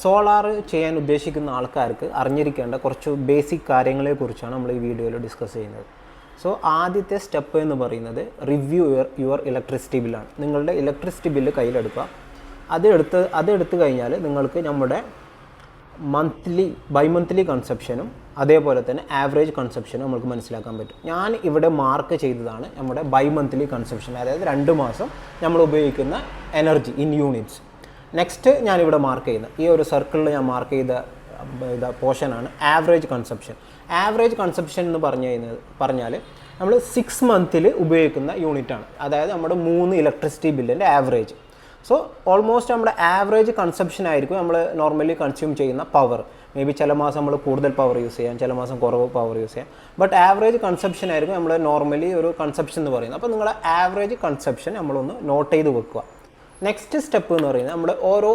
Solar ചെയ്യാൻ ഉദ്ദേശിക്കുന്ന ആൾക്കാർക്ക് അറിഞ്ഞിരിക്കേണ്ട കുറച്ച് ബേസിക് കാര്യങ്ങളെക്കുറിച്ചാണ് നമ്മൾ ഈ വീഡിയോയിൽ ഡിസ്കസ് ചെയ്യുന്നത്. സോ ആദ്യത്തെ സ്റ്റെപ്പ് എന്ന് പറയുന്നത് റിവ്യൂ യുവർ യുവർ ഇലക്ട്രിസിറ്റി ബില്ലാണ് നിങ്ങളുടെ ഇലക്ട്രിസിറ്റി ബില്ല് കയ്യിലെടുക്കുക. അതെടുത്ത് അതെടുത്തു കഴിഞ്ഞാൽ നിങ്ങൾക്ക് നമ്മുടെ മന്ത്ലി ബൈ മന്ത്ലി കൺസെപ്ഷനും അതേപോലെ തന്നെ ആവറേജ് കൺസെപ്ഷനും നമുക്ക് മനസ്സിലാക്കാൻ പറ്റും. ഞാൻ ഇവിടെ മാർക്ക് ചെയ്തതാണ് നമ്മുടെ ബൈ മന്ത്ലി കൺസെപ്ഷൻ അതായത് രണ്ട് മാസം നമ്മൾ ഉപയോഗിക്കുന്ന എനർജി ഇൻ യൂണിറ്റ്സ് നെക്സ്റ്റ് ഞാനിവിടെ മാർക്ക് ചെയ്യുന്ന ഈ ഒരു സർക്കിളിൽ ഞാൻ മാർക്ക് ചെയ്ത ഇത് പോർഷനാണ് ആവറേജ് കൺസെപ്ഷൻ ആവറേജ് കൺസെപ്ഷൻ എന്ന് പറഞ്ഞു കഴിഞ്ഞാൽ പറഞ്ഞാൽ നമ്മൾ സിക്സ് മന്തിൽ ഉപയോഗിക്കുന്ന യൂണിറ്റാണ് അതായത് നമ്മുടെ മൂന്ന് ഇലക്ട്രിസിറ്റി ബില്ലിന്റെ ആവറേജ് സോ ഓൾമോസ്റ്റ് നമ്മുടെ ആവറേജ് കൺസെപ്ഷൻ ആയിരിക്കും നമ്മൾ നോർമലി കൺസ്യൂം ചെയ്യുന്ന പവർ മേ ബി ചില മാസം നമ്മൾ കൂടുതൽ പവർ യൂസ് ചെയ്യാം ചില മാസം കുറവ് പവർ യൂസ് ചെയ്യാം. ബട്ട് ആവറേജ് കൺസെപ്ഷൻ ആയിരിക്കും നമ്മൾ നോർമലി ഒരു കൺസെപ്ഷൻ എന്ന് പറയുന്നത്. അപ്പോൾ നിങ്ങളുടെ ആവറേജ് കൺസെപ്ഷൻ നമ്മളൊന്ന് നോട്ട് ചെയ്ത് വെക്കുക. നെക്സ്റ്റ് സ്റ്റെപ്പ് എന്ന് പറയുന്നത് നമ്മുടെ ഓരോ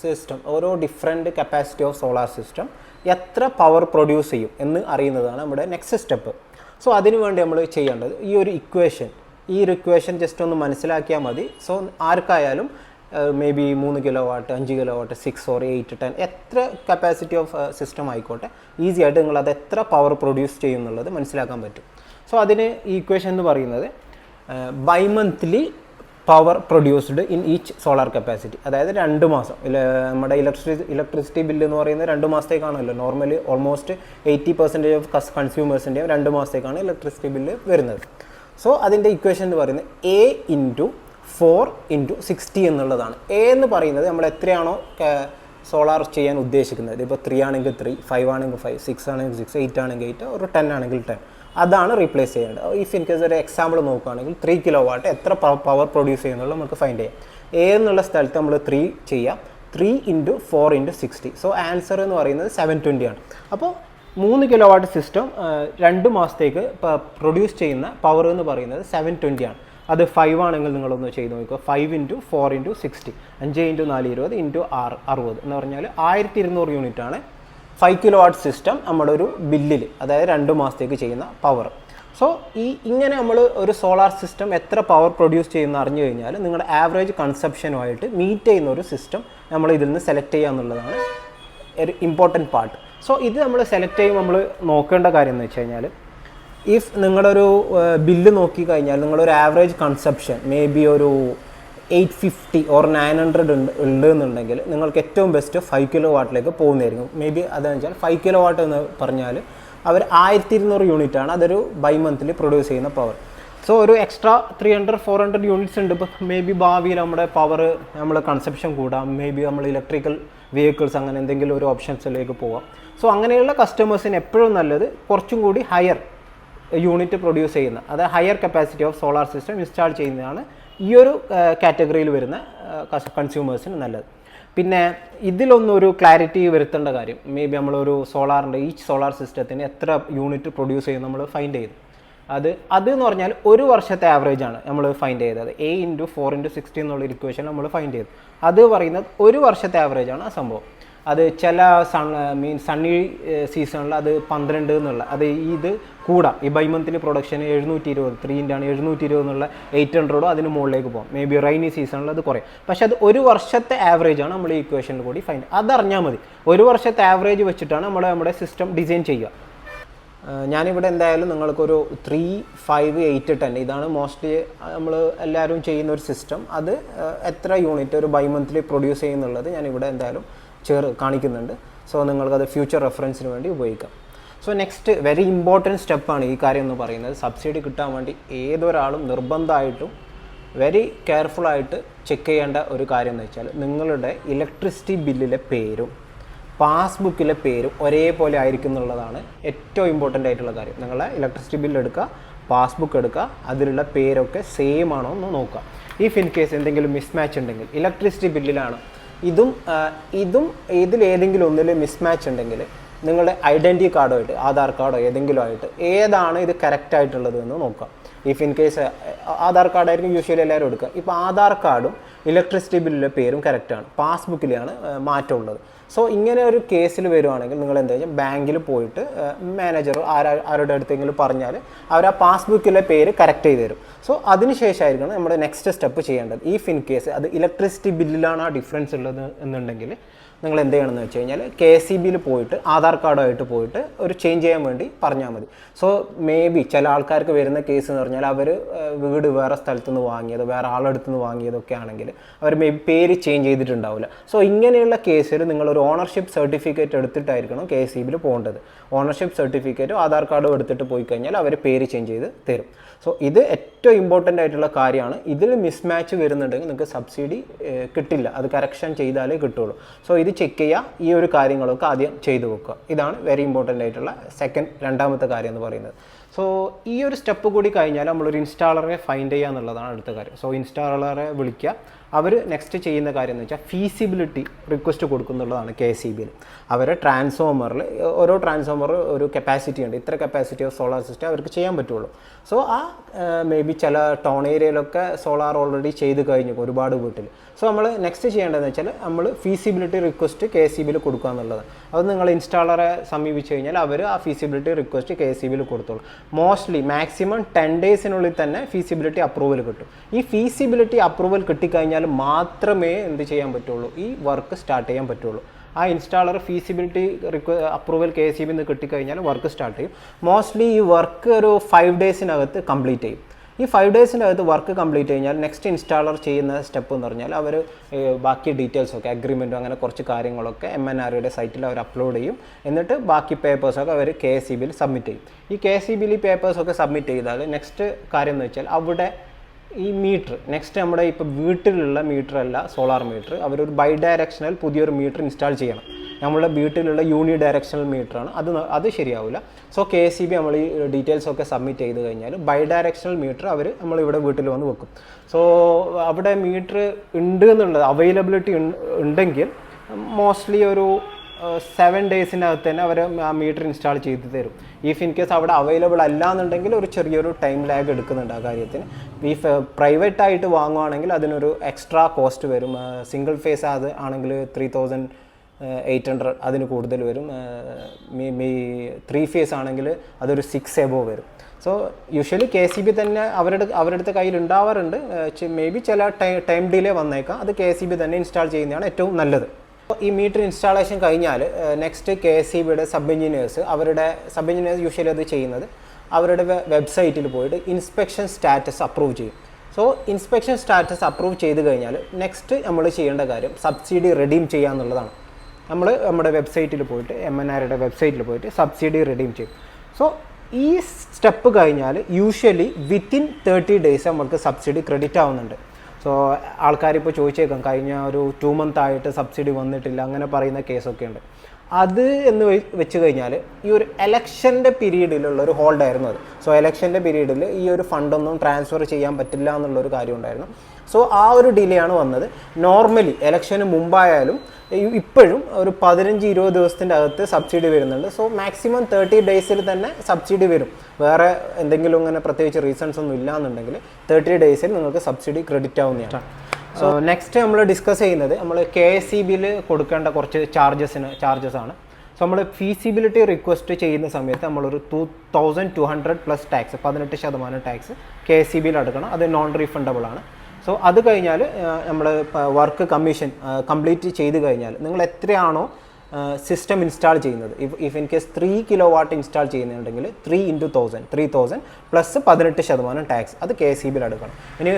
സിസ്റ്റം ഓരോ different capacity of solar system എത്ര പവർ പ്രൊഡ്യൂസ് ചെയ്യും എന്ന് അറിയുന്നതാണ് നമ്മുടെ നെക്സ്റ്റ് സ്റ്റെപ്പ് സോ അതിനു വേണ്ടി നമ്മൾ ചെയ്യേണ്ടത് ഈ ഒരു ഇക്വേഷൻ ഈ ഒരു ഇക്വേഷൻ ജസ്റ്റ് ഒന്ന് മനസ്സിലാക്കിയാൽ മതി. സോ ആർക്കായാലും മേ ബി മൂന്ന് കിലോ വാട്ട് അഞ്ച് kilowatt six or eight ten എത്ര കപ്പാസിറ്റി ഓഫ് സിസ്റ്റം ആയിക്കോട്ടെ ഈസി ആയിട്ട് നിങ്ങൾ അത് എത്ര പവർ പ്രൊഡ്യൂസ് ചെയ്യും എന്നുള്ളത് മനസ്സിലാക്കാൻ പറ്റും. സോ അതിന് ഈ ഇക്വേഷൻ എന്ന് പറയുന്നത് bimonthly power produced in each solar capacity അതായത് രണ്ട് മാസം. നമ്മുടെ ഇലക്ട്രിസിറ്റി ഇലക്ട്രിസിറ്റി ബില്ല് എന്ന് പറയുന്നത് രണ്ട് മാസത്തേക്കാണല്ലോ. Normally almost eighty percentage of കസ് കൺസ്യൂമേഴ്സിന്റെയും രണ്ട് മാസത്തേക്കാണ് ഇലക്ട്രിസിറ്റി ബില്ല് വരുന്നത്. സോ അതിന്റെ ഇക്വേഷൻ എന്ന് പറയുന്നത് A into four into sixty എന്നുള്ളതാണ്. എ എന്ന് പറയുന്നത് നമ്മൾ എത്രയാണോ സോളാർ ചെയ്യാൻ ഉദ്ദേശിക്കുന്നത്. ഇപ്പോൾ ത്രീ ആണെങ്കിൽ ത്രീ ഫൈവ് ആണെങ്കിൽ ഫൈവ് സിക്സ് ആണെങ്കിൽ സിക്സ് എയ്റ്റ് ആണെങ്കിൽ എയ്റ്റ് ഒരു ടെൻ ആണെങ്കിൽ ടെൻ അതാണ് റീപ്ലേസ് ചെയ്യേണ്ടത്. ഇഫ് ഇൻ കേസ് ഒരു എക്സാമ്പിൾ നോക്കുകയാണെങ്കിൽ ത്രീ കിലോ വാട്ട് എത്ര പവർ പ്രൊഡ്യൂസ് ചെയ്യുന്നുള്ളൂ നമുക്ക് ഫൈൻഡ് ചെയ്യാം. എ എന്നുള്ള സ്ഥലത്ത് നമ്മൾ ത്രീ ചെയ്യാം. Three into four into sixty so answer എന്ന് പറയുന്നത് സെവൻ ട്വന്റി ആണ്. അപ്പോൾ മൂന്ന് കിലോ വാട്ട് സിസ്റ്റം രണ്ട് മാസത്തേക്ക് പ്രൊഡ്യൂസ് ചെയ്യുന്ന പവർ എന്ന് പറയുന്നത് സെവൻ ട്വന്റി ആണ്. അത് ഫൈവ് ആണെങ്കിൽ നിങ്ങളൊന്ന് ചെയ്ത് നോക്കുക. Five into four into sixty അഞ്ച് ഇന്റു നാല് ഇരുപത് ഇന്റു ആറ് അറുപത് എന്ന് പറഞ്ഞാൽ ആയിരത്തി ഇരുന്നൂറ് യൂണിറ്റാണ് ഫൈവ് കിലോ വാട്ട് സിസ്റ്റം നമ്മുടെ ഒരു ബില്ലിൽ അതായത് രണ്ട് മാസത്തേക്ക് ചെയ്യുന്ന പവർ സോ ഈ ഇങ്ങനെ നമ്മൾ ഒരു സോളാർ സിസ്റ്റം എത്ര പവർ പ്രൊഡ്യൂസ് ചെയ്യുന്ന അറിഞ്ഞു കഴിഞ്ഞാൽ നിങ്ങളുടെ ആവറേജ് കൺസെപ്ഷനുമായിട്ട് മീറ്റ് ചെയ്യുന്ന ഒരു സിസ്റ്റം നമ്മൾ ഇതിൽ നിന്ന് സെലക്ട് ചെയ്യുക എന്നുള്ളതാണ് ഒരു ഇമ്പോർട്ടന്റ് പാർട്ട് സോ ഇത് നമ്മൾ സെലക്ട് ചെയ്യുമ്പോൾ നമ്മൾ നോക്കേണ്ട കാര്യം എന്ന് വെച്ച് കഴിഞ്ഞാൽ ഇഫ് നിങ്ങളുടെ ഒരു ബില്ല് നോക്കി കഴിഞ്ഞാൽ നിങ്ങളൊരു ആവറേജ് കൺസെപ്ഷൻ മേ ബി ഒരു eight fifty or nine hundred ഉണ്ട് ഉണ്ട് എന്നുണ്ടെങ്കിൽ നിങ്ങൾക്ക് ഏറ്റവും ബെസ്റ്റ് ഫൈവ് കിലോ വാട്ടിലേക്ക് പോകുന്നതായിരിക്കും. മേ ബി അതെന്ന് വെച്ചാൽ ഫൈവ് കിലോ വാട്ട് എന്ന് പറഞ്ഞാൽ അവർ ആയിരത്തി ഇരുന്നൂറ് യൂണിറ്റ് ആണ് അതൊരു ബൈ മന്ത്ലി പ്രൊഡ്യൂസ് ചെയ്യുന്ന പവർ സോ ഒരു extra three hundred four hundred units ഉണ്ട്. ഇപ്പോൾ മേ ബി ഭാവിയിൽ നമ്മുടെ പവർ നമ്മൾ കൺസെപ്ഷൻ കൂടാം. മേ ബി നമ്മൾ ഇലക്ട്രിക്കൽ വെഹിക്കിൾസ് അങ്ങനെ എന്തെങ്കിലും ഒരു ഓപ്ഷൻസിലേക്ക് പോവാം. സോ അങ്ങനെയുള്ള കസ്റ്റമേഴ്സിന് എപ്പോഴും നല്ലത് കുറച്ചും കൂടി ഹയർ യൂണിറ്റ് പ്രൊഡ്യൂസ് ചെയ്യുന്ന അതായത് higher capacity of solar system install ചെയ്യുന്നതാണ് ഈ ഒരു കാറ്റഗറിയിൽ വരുന്ന കൺസ്യൂമേഴ്സിന് നല്ലത്. പിന്നെ ഇതിലൊന്നൊരു ക്ലാരിറ്റി വരുത്തേണ്ട കാര്യം മേ ബി നമ്മളൊരു സോളാറിന്റെ ഈ സോളാർ സിസ്റ്റത്തിന് എത്ര യൂണിറ്റ് പ്രൊഡ്യൂസ് ചെയ്യും നമ്മൾ ഫൈൻഡ് ചെയ്തു. അത് അത് എന്ന് പറഞ്ഞാൽ ഒരു വർഷത്തെ ആവറേജ് ആണ് നമ്മൾ ഫൈൻഡ് ചെയ്തത്. A into four into sixty എന്നുള്ള ഇക്വേഷൻ നമ്മൾ ഫൈൻഡ് ചെയ്തു. അത് പറയുന്നത് ഒരു വർഷത്തെ ആവറേജ് ആണ് ആ സംഭവം. അത് ചില സൺ മീൻ സണ്ണി സീസണിൽ അത് പന്ത്രണ്ട് എന്നുള്ള അത് ഇത് കൂടാം. ഈ ബൈ പ്രൊഡക്ഷൻ എഴുന്നൂറ്റി ഇരുപത് ത്രീ ഇന്റാണ് എഴുന്നൂറ്റി ഇരുപത് എന്നുള്ള എയ്റ്റ് ഹൺഡ്രഡോ അതിന് മുകളിലേക്ക് പോകും മേ ബി റൈനി സീസണിൽ അത് കുറയും. പക്ഷേ അത് ഒരു വർഷത്തെ ആവറേജ് ആണ് നമ്മൾ ഈ ഇക്വേഷനിൽ കൂടി ഫൈൻഡ് അതറിഞ്ഞാൽ മതി. ഒരു വർഷത്തെ ആവറേജ് വെച്ചിട്ടാണ് നമ്മൾ നമ്മുടെ സിസ്റ്റം ഡിസൈൻ ചെയ്യുക. ഞാനിവിടെ എന്തായാലും നിങ്ങൾക്കൊരു ത്രീ ഫൈവ് എയ്റ്റ് ടെൻ ഇതാണ് മോസ്റ്റ്ലി നമ്മൾ എല്ലാവരും ചെയ്യുന്ന ഒരു സിസ്റ്റം അത് എത്ര യൂണിറ്റ് ഒരു ബൈ മന്ത്ലി പ്രൊഡ്യൂസ് ചെയ്യുന്നുള്ളത് ഞാനിവിടെ എന്തായാലും ചേർ കാണിക്കുന്നുണ്ട്. സോ നിങ്ങൾക്കത് ഫ്യൂച്ചർ റെഫറൻസിന് വേണ്ടി ഉപയോഗിക്കാം. സോ നെക്സ്റ്റ് വെരി ഇമ്പോർട്ടന്റ് സ്റ്റെപ്പാണ് ഈ കാര്യം എന്ന് പറയുന്നത്. സബ്സിഡി കിട്ടാൻ വേണ്ടി ഏതൊരാളും നിർബന്ധമായിട്ടും വെരി കെയർഫുള്ളായിട്ട് ചെക്ക് ചെയ്യേണ്ട ഒരു കാര്യം എന്ന് വെച്ചാൽ നിങ്ങളുടെ ഇലക്ട്രിസിറ്റി ബില്ലിലെ പേരും പാസ്ബുക്കിലെ പേരും ഒരേപോലെ ആയിരിക്കും എന്നുള്ളതാണ് ഏറ്റവും ഇമ്പോർട്ടന്റ് ആയിട്ടുള്ള കാര്യം. നിങ്ങളെ ഇലക്ട്രിസിറ്റി ബില്ല് എടുക്കുക പാസ്ബുക്ക് എടുക്കുക അതിലുള്ള പേരൊക്കെ സെയിം ആണോ എന്ന് നോക്കുക. ഇഫ് ഇൻ കേസ് എന്തെങ്കിലും മിസ്മാച്ച് ഉണ്ടെങ്കിൽ ഇലക്ട്രിസിറ്റി ബില്ലിലാണ് ഇതും ഇതും ഇതിൽ ഏതെങ്കിലും ഒന്നിൽ മിസ്മാച്ച് ഉണ്ടെങ്കിൽ നിങ്ങളുടെ ഐഡന്റി കാർഡുമായിട്ട് ആധാർ കാർഡോ ഏതെങ്കിലും ആയിട്ട് ഏതാണ് ഇത് കറക്റ്റ് ആയിട്ടുള്ളത് എന്ന് നോക്കാം ഇഫ് ഇൻ കേസ് ആധാർ കാർഡായിരിക്കും യൂഷ്വലി എല്ലാവരും എടുക്കുക. ഇപ്പോൾ ആധാർ കാർഡും ഇലക്ട്രിസിറ്റി ബില്ലിലെ പേരും കറക്റ്റാണ് പാസ്ബുക്കിലാണ് മാറ്റമുള്ളത് സോ ഇങ്ങനെ ഒരു കേസിൽ വരുവാണെങ്കിൽ നിങ്ങൾ എന്താ വെച്ചാൽ ബാങ്കിൽ പോയിട്ട് മാനേജർ ആരാ ആരുടെ അടുത്തെങ്കിലും പറഞ്ഞാൽ അവർ ആ പാസ്ബുക്കിലെ പേര് കറക്റ്റ് ചെയ്ത് തരും. സോ അതിനുശേഷമായിരിക്കണം നമ്മുടെ നെക്സ്റ്റ് സ്റ്റെപ്പ് ചെയ്യേണ്ടത്. ഈ ഫിൻ കേസ് അത് ഇലക്ട്രിസിറ്റി ബില്ലിലാണ് ആ ഡിഫറൻസ് ഉള്ളത് എന്നുണ്ടെങ്കിൽ നിങ്ങൾ എന്ത് ചെയ്യണമെന്ന് വെച്ച് കഴിഞ്ഞാൽ കെ എസ് സി ബിയിൽ പോയിട്ട് ആധാർ കാർഡുമായിട്ട് പോയിട്ട് ഒരു ചേഞ്ച് ചെയ്യാൻ വേണ്ടി പറഞ്ഞാൽ മതി. സോ മേ ബി ചില ആൾക്കാർക്ക് വരുന്ന കേസ് എന്ന് പറഞ്ഞാൽ അവർ വീട് വേറെ സ്ഥലത്തു നിന്ന് വാങ്ങിയത് വേറെ ആളെടുത്തു നിന്ന് വാങ്ങിയതൊക്കെ ആണെങ്കിൽ അവർ മേ ബി പേര് ചേഞ്ച് ചെയ്തിട്ടുണ്ടാവില്ല. സോ ഇങ്ങനെയുള്ള കേസിൽ നിങ്ങളൊരു ഓണർഷിപ്പ് സർട്ടിഫിക്കറ്റ് എടുത്തിട്ടായിരിക്കണം കെ എസ് സി ബിയിൽ പോകേണ്ടത്. ഓണർഷിപ്പ് സർട്ടിഫിക്കറ്റും ആധാർ കാർഡും എടുത്തിട്ട് പോയി കഴിഞ്ഞാൽ അവർ പേര് ചേഞ്ച് ചെയ്ത് തരും. സോ ഇത് ഏറ്റവും ഇമ്പോർട്ടന്റ് ആയിട്ടുള്ള കാര്യമാണ്. ഇതിൽ മിസ്മാച്ച് വരുന്നുണ്ടെങ്കിൽ നിങ്ങൾക്ക് സബ്സിഡി കിട്ടില്ല. അത് കറക്ഷൻ ചെയ്താലേ കിട്ടുള്ളൂ. സോ ഇത് ചെക്ക് ചെയ്യുക ഈ ഒരു കാര്യങ്ങളൊക്കെ ആദ്യം ചെയ്തു വെക്കുക. ഇതാണ് വെരി ഇമ്പോർട്ടന്റ് ആയിട്ടുള്ള സെക്കൻഡ് രണ്ടാമത്തെ കാര്യം എന്ന് പറയുന്നത്. സോ ഈ ഒരു സ്റ്റെപ്പ് കൂടി കഴിഞ്ഞാൽ നമ്മളൊരു ഇൻസ്റ്റാളറെ ഫൈൻഡ് ചെയ്യുക എന്നുള്ളതാണ് അടുത്ത കാര്യം. സോ ഇൻസ്റ്റാളറെ വിളിക്കുക. അവർ നെക്സ്റ്റ് ചെയ്യുന്ന കാര്യം എന്ന് വെച്ചാൽ ഫീസിബിലിറ്റി റിക്വസ്റ്റ് കൊടുക്കുന്നുള്ളതാണ് കെ സി ബിയിൽ അവർ ട്രാൻസ്ഫോമറിൽ ഓരോ ട്രാൻസ്ഫോമർ ഒരു കപ്പാസിറ്റി ഉണ്ട്. ഇത്ര കപ്പാസിറ്റി ഓഫ് സോളാർ സിസ്റ്റം അവർക്ക് ചെയ്യാൻ പറ്റുള്ളൂ. സോ ആ മേ ബി ചില ടൗൺ ഏരിയയിലൊക്കെ സോളാർ ഓൾറെഡി ചെയ്ത് കഴിഞ്ഞു ഒരുപാട് വീട്ടിൽ സോ നമ്മൾ നെക്സ്റ്റ് ചെയ്യേണ്ടതെന്ന് വെച്ചാൽ നമ്മൾ ഫീസിബിലിറ്റി റിക്വസ്റ്റ് കെ സി ബിയിൽ കൊടുക്കുക എന്നുള്ളതാണ്. അത് നിങ്ങൾ ഇൻസ്റ്റാളറെ സമീപിച്ചു കഴിഞ്ഞാൽ അവർ ആ ഫീസിബിലിറ്റി റിക്വസ്റ്റ് കെ സി ബിയിൽ കൊടുത്തോളൂ. മോസ്റ്റ്ലി മാക്സിമം ടെൻ ഡേയ്സിനുള്ളിൽ തന്നെ ഫീസിബിലിറ്റി അപ്രൂവൽ കിട്ടും. ഈ ഫീസിബിലിറ്റി അപ്രൂവൽ കിട്ടിക്കഴിഞ്ഞാൽ മാത്രമേ എന്ത് ചെയ്യാൻ പറ്റുള്ളൂ? ഈ വർക്ക് സ്റ്റാർട്ട് ചെയ്യാൻ പറ്റുള്ളൂ. ആ installer feasibility request approval K C B നിന്ന് കിട്ടിക്കഴിഞ്ഞാൽ വർക്ക് സ്റ്റാർട്ട് ചെയ്യും. മോസ്റ്റ്ലി ഈ വർക്ക് ഒരു ഫൈവ് ഡേയ്സിനകത്ത് കംപ്ലീറ്റ് ചെയ്യും. ഈ ഫൈവ് ഡേയ്സിന്റെ അകത്ത് വർക്ക് കംപ്ലീറ്റ് കഴിഞ്ഞാൽ നെക്സ്റ്റ് ഇൻസ്റ്റാളർ ചെയ്യുന്ന സ്റ്റെപ്പ് എന്ന് പറഞ്ഞാൽ അവർ ബാക്കി ഡീറ്റെയിൽസൊക്കെ അഗ്രിമെന്റും അങ്ങനെ കുറച്ച് കാര്യങ്ങളൊക്കെ എം എൻ ആർഒയുടെ സൈറ്റിൽ അവർ അപ്ലോഡ് ചെയ്യും. എന്നിട്ട് ബാക്കി പേപ്പേഴ്സൊക്കെ അവർ കെ എസ് സി ബിയിൽ സബ്മിറ്റ് ചെയ്യും. ഈ കെ എസ് സി ബിയിൽ ഈ പേപ്പേഴ്സൊക്കെ സബ്മിറ്റ് ചെയ്താൽ നെക്സ്റ്റ് കാര്യം എന്ന് വെച്ചാൽ അവിടെ ഈ മീറ്റർ നെക്സ്റ്റ് നമ്മുടെ ഇപ്പോൾ വീട്ടിലുള്ള മീറ്റർ അല്ല സോളാർ മീറ്റർ അവരൊരു ബൈ ഡയറക്ഷണൽ പുതിയൊരു മീറ്റർ ഇൻസ്റ്റാൾ ചെയ്യണം. നമ്മളുടെ വീട്ടിലുള്ള യൂണി ഡയറക്ഷണൽ മീറ്ററാണ് അത് അത് ശരിയാവില്ല so K S C B നമ്മൾ ഈ ഡീറ്റെയിൽസ് ഒക്കെ സബ്മിറ്റ് ചെയ്ത് കഴിഞ്ഞാൽ ബൈ ഡയറക്ഷണൽ മീറ്റർ അവർ നമ്മൾ ഇവിടെ വീട്ടിൽ വന്ന് വെക്കും. സോ അവിടെ മീറ്റർ ഉണ്ട് എന്നുള്ളത് അവൈലബിലിറ്റി ഉണ്ടെങ്കിൽ മോസ്റ്റ്ലി ഒരു സെവൻ ഡേയ്സിന്റെ അകത്ത് തന്നെ അവർ ആ മീറ്റർ ഇൻസ്റ്റാൾ ചെയ്ത് തരും. ഇഫ് ഇൻ കേസ് അവിടെ അവൈലബിൾ അല്ല എന്നുണ്ടെങ്കിൽ ഒരു ചെറിയൊരു ടൈം ലാഗ് എടുക്കുന്നുണ്ട് ആ കാര്യത്തിന്. ഈ പ്രൈവറ്റ് ആയിട്ട് വാങ്ങുവാണെങ്കിൽ അതിനൊരു എക്സ്ട്രാ കോസ്റ്റ് വരും. സിംഗിൾ ഫേസ് അത് ആണെങ്കിൽ ത്രീ തൗസൻഡ് എയ്റ്റ് ഹൺഡ്രഡ് അതിന് കൂടുതൽ വരും. മീ ത്രീ ഫേസ് ആണെങ്കിൽ അതൊരു സിക്സ് എബോ വരും. So usually K C B തന്നെ അവരുടെ അവരുടെ കയ്യിൽ ഉണ്ടാവാറുണ്ട്. മേ ബി ചില ടൈം ഡിലേ വന്നേക്കാം. അത് കെ സി ബി തന്നെ ഇൻസ്റ്റാൾ ചെയ്യുന്നതാണ് ഏറ്റവും നല്ലത്. ഈ മീറ്റർ ഇൻസ്റ്റാളേഷൻ കഴിഞ്ഞാൽ നെക്സ്റ്റ് കെ എസ് സി ബിയുടെ സബ് എഞ്ചിനീയേഴ്സ് അവരുടെ സബ് എഞ്ചിനീയേഴ്സ് യൂഷ്വലി അത് ചെയ്യുന്നത് അവരുടെ വെബ്സൈറ്റിൽ പോയിട്ട് ഇൻസ്പെക്ഷൻ സ്റ്റാറ്റസ് അപ്രൂവ് ചെയ്യും. സോ ഇൻസ്പെക്ഷൻ സ്റ്റാറ്റസ് അപ്രൂവ് ചെയ്ത് കഴിഞ്ഞാൽ നെക്സ്റ്റ് നമ്മൾ ചെയ്യേണ്ട കാര്യം സബ്സിഡി റെഡീം ചെയ്യുക എന്നുള്ളതാണ്. നമ്മൾ നമ്മുടെ വെബ്സൈറ്റിൽ പോയിട്ട് എം എൻ ആരുടെ വെബ്സൈറ്റിൽ പോയിട്ട് സബ്സിഡി റെഡീം ചെയ്യും. സോ ഈ സ്റ്റെപ്പ് കഴിഞ്ഞാൽ യൂഷ്വലി വിത്തിൻ തേർട്ടി ഡേയ്സ് നമ്മൾക്ക് സബ്സിഡി ക്രെഡിറ്റ് ആവുന്നുണ്ട്. സോ ആൾക്കാരിപ്പോൾ ചോദിച്ചേക്കാം കഴിഞ്ഞ ഒരു ടു മന്ത് ആയിട്ട് സബ്സിഡി വന്നിട്ടില്ല അങ്ങനെ പറയുന്ന കേസൊക്കെ ഉണ്ട്. അത് എന്ന് വെച്ച് കഴിഞ്ഞാൽ ഈ ഒരു എലക്ഷന്റെ പീരീഡിലുള്ള ഒരു ഹോൾഡ് ആയിരുന്നു അത്. സോ എലക്ഷന്റെ പീരീഡിൽ ഈ ഒരു ഫണ്ടൊന്നും ട്രാൻസ്ഫർ ചെയ്യാൻ പറ്റില്ല എന്നുള്ളൊരു കാര്യം ഉണ്ടായിരുന്നു സോ ആ ഒരു ഡിലേ ആണ് വന്നത്. നോർമലി എലക്ഷന് മുമ്പായാലും ഇപ്പോഴും ഒരു പതിനഞ്ച് ഇരുപത് ദിവസത്തിന്റെ അകത്ത് സബ്സിഡി വരുന്നുണ്ട്. സോ മാക്സിമം തേർട്ടി ഡേയ്സിൽ തന്നെ സബ്സിഡി വരും. വേറെ എന്തെങ്കിലും അങ്ങനെ പ്രത്യേകിച്ച് റീസൺസ് ഒന്നും ഇല്ല എന്നുണ്ടെങ്കിൽ തേർട്ടി ഡേയ്സിൽ നിങ്ങൾക്ക് സബ്സിഡി ക്രെഡിറ്റ് ആവുന്നതാണ് സോ നെക്സ്റ്റ് നമ്മൾ ഡിസ്കസ് ചെയ്യുന്നത് നമ്മൾ കെ എസ് സി ബിയിൽ കൊടുക്കേണ്ട കുറച്ച് ചാർജസിന് ചാർജസ് ആണ്. സോ നമ്മൾ ഫീസിബിലിറ്റി റിക്വസ്റ്റ് ചെയ്യുന്ന സമയത്ത് നമ്മളൊരു two thousand two hundred plus tax പതിനെട്ട് ശതമാനം ടാക്സ് കെ എസ് സി ബിയിൽ അടക്കണം. അത് നോൺ റീഫണ്ടബിൾ ആണ്. സോ അത് കഴിഞ്ഞാൽ നമ്മൾ വർക്ക് കമ്മീഷൻ കംപ്ലീറ്റ് ചെയ്ത് കഴിഞ്ഞാൽ നിങ്ങൾ എത്രയാണോ സിസ്റ്റം ഇൻസ്റ്റാൾ ചെയ്യുന്നത്. If if in case three kilowatt install ചെയ്യുന്നുണ്ടെങ്കിൽ three into thousand three thousand plus പതിനെട്ട് ശതമാനം ടാക്സ് അത് കെ സി ബിയിൽ എടുക്കണം. ഇനി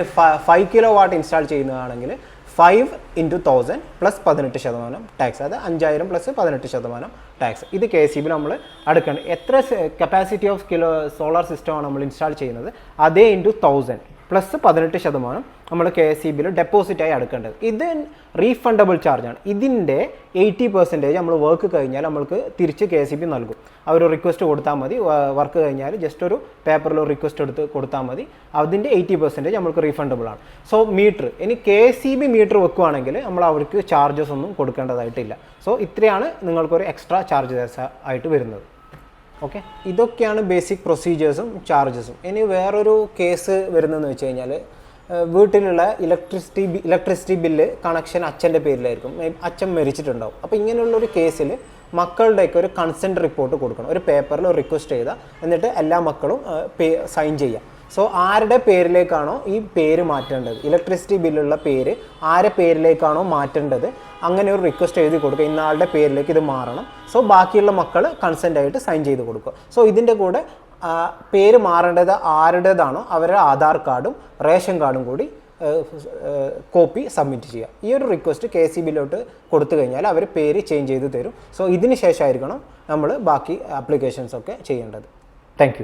ഫൈവ് കിലോ വാട്ട് ഇൻസ്റ്റാൾ ചെയ്യുന്നതാണെങ്കിൽ ഫൈവ് ഇന്റു തൗസൻഡ് പ്ലസ് പതിനെട്ട് ശതമാനം ടാക്സ് അത് അഞ്ചായിരം പ്ലസ് പതിനെട്ട് ശതമാനം ടാക്സ് ഇത് കെ സി ബി നമ്മൾ അടുക്കണം എത്ര കപ്പാസിറ്റി ഓഫ് കിലോ സോളാർ സിസ്റ്റമാണ് നമ്മൾ ഇൻസ്റ്റാൾ ചെയ്യുന്നത്? അതേ ഇന്റു തൗസൻഡ് പ്ലസ് പതിനെട്ട് ശതമാനം നമ്മൾ കെ എസ് സി ബിയിൽ ഡെപ്പോസിറ്റായി അടക്കേണ്ടത്. ഇത് റീഫണ്ടബിൾ ചാർജാണ് ഇതിന്റെ എയ്റ്റി പെർസെന്റേജ് നമ്മൾ വർക്ക് കഴിഞ്ഞാൽ നമ്മൾക്ക് തിരിച്ച് കെ എസ് സി ബി നൽകും. അവർ റിക്വസ്റ്റ് കൊടുത്താൽ മതി. വർക്ക് കഴിഞ്ഞാൽ ജസ്റ്റ് ഒരു പേപ്പറിൽ ഒരു റിക്വസ്റ്റ് എടുത്ത് കൊടുത്താൽ മതി. അതിന്റെ എയ്റ്റി പെർസെന്റേജ് നമ്മൾക്ക് റീഫണ്ടബിൾ ആണ്. സോ മീറ്റർ ഇനി K S C B meter വെക്കുകയാണെങ്കിൽ നമ്മൾ അവർക്ക് ചാർജസ് ഒന്നും കൊടുക്കേണ്ടതായിട്ടില്ല. സോ ഇത്രയാണ് നിങ്ങൾക്കൊരു എക്സ്ട്രാ ചാർജസ് ആയിട്ട് വരുന്നത്. ഓക്കെ. ഇതൊക്കെയാണ് ബേസിക് പ്രൊസീജിയേഴ്സും ചാർജസും. ഇനി വേറൊരു കേസ് വരുന്നതെന്ന് വെച്ച് കഴിഞ്ഞാൽ വീട്ടിലുള്ള ഇലക്ട്രിസിറ്റി ഇലക്ട്രിസിറ്റി ബില്ല് കണക്ഷൻ അച്ഛന്റെ പേരിലായിരിക്കും. അച്ഛൻ മരിച്ചിട്ടുണ്ടാവും. അപ്പോൾ ഇങ്ങനെയുള്ള ഒരു കേസിൽ മക്കളുടെയൊക്കെ ഒരു കൺസെന്റ് റിപ്പോർട്ട് കൊടുക്കണം. ഒരു പേപ്പറിൽ റിക്വസ്റ്റ് ചെയ്താൽ എന്നിട്ട് എല്ലാ മക്കളും സൈൻ ചെയ്യാം. സോ ആരുടെ പേരിലേക്കാണോ ഈ പേര് മാറ്റേണ്ടത്? ഇലക്ട്രിസിറ്റി ബില്ലുള്ള പേര് ആരുടെ പേരിലേക്കാണോ മാറ്റേണ്ടത്? അങ്ങനെ ഒരു റിക്വസ്റ്റ് എഴുതി കൊടുക്കുക. ഇന്നാളുടെ പേരിലേക്ക് ഇത് മാറണം. സോ ബാക്കിയുള്ള മക്കൾ കൺസെന്റ് ആയിട്ട് സൈൻ ചെയ്ത് കൊടുക്കുക. സോ ഇതിന്റെ കൂടെ പേര് മാറേണ്ടത് ആരുടേതാണോ അവരുടെ ആധാർ കാർഡും റേഷൻ കാർഡും കൂടി കോപ്പി സബ്മിറ്റ് ചെയ്യുക. ഈ ഒരു റിക്വസ്റ്റ് കെ സി ബിയിലോട്ട് കൊടുത്തു കഴിഞ്ഞാൽ അവർ പേര് ചേഞ്ച് ചെയ്ത് തരും. സോ ഇതിന് ശേഷമായിരിക്കണം നമ്മൾ ബാക്കി ആപ്ലിക്കേഷൻസ് ഒക്കെ ചെയ്യേണ്ടത്. താങ്ക്